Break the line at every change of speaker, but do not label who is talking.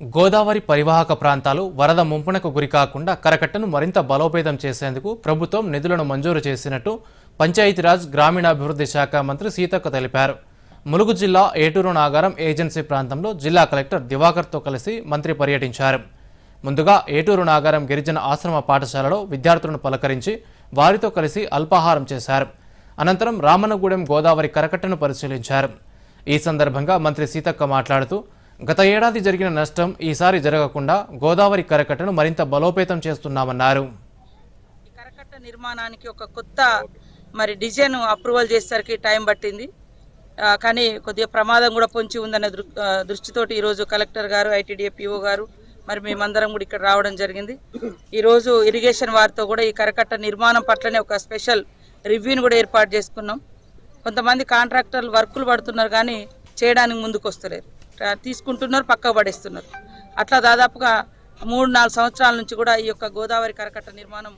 గోదావరి పరివాహక ప్రాంతాలు వరద ముంపునకు గురికాకుండా కరకట్టను మరింత బలోపేతం చేసేందుకు ప్రభుత్వం నిధులను మంజూరు చేసినట్టు పంచాయతీరాజ్ గ్రామీణాభివృద్ధి శాఖ మంత్రి సీతక్క తెలిపారు. ములుగు జిల్లా ఏటూరు నాగారం ఏజెన్సీ ప్రాంతంలో జిల్లా కలెక్టర్ దివాకర్తో కలిసి మంత్రి పర్యటించారు. ముందుగా ఏటూరు నాగారం గిరిజన ఆశ్రమ పాఠశాలలో విద్యార్థులను పలకరించి వారితో కలిసి అల్పాహారం చేశారు. అనంతరం రామనగూడెం గోదావరి కరకట్టను పరిశీలించారు. ఈ సందర్భంగా మంత్రి సీతక్క మాట్లాడుతూ గత ఏడాది జరిగిన నష్టం ఈసారి జరగకుండా గోదావరి కరకట్టను మరింత బలోపేతం చేస్తున్నామన్నారు.
ఈ కరకట్ట నిర్మాణానికి ఒక కొత్త మరి డిజైన్ అప్రూవల్ చేసేసరికి టైం పట్టింది. కానీ కొద్దిగా ప్రమాదం కూడా పొంచి ఉందనే దృ దృష్టితోటి ఈరోజు కలెక్టర్ గారు ఐటీడీఏపీఓ గారు మరి మేమందరం కూడా ఇక్కడ రావడం జరిగింది. ఈరోజు ఇరిగేషన్ వారితో కూడా ఈ కరకట్ట నిర్మాణం పట్లనే ఒక స్పెషల్ రివ్యూని కూడా ఏర్పాటు చేసుకున్నాం. కొంతమంది కాంట్రాక్టర్లు వర్కులు పడుతున్నారు కానీ చేయడానికి ముందుకు వస్తలేరు తీసుకుంటున్నారు పక్క పడేస్తున్నారు. అట్లా దాదాపుగా మూడు నాలుగు సంవత్సరాల నుంచి కూడా ఈ యొక్క గోదావరి కరకట్ట నిర్మాణం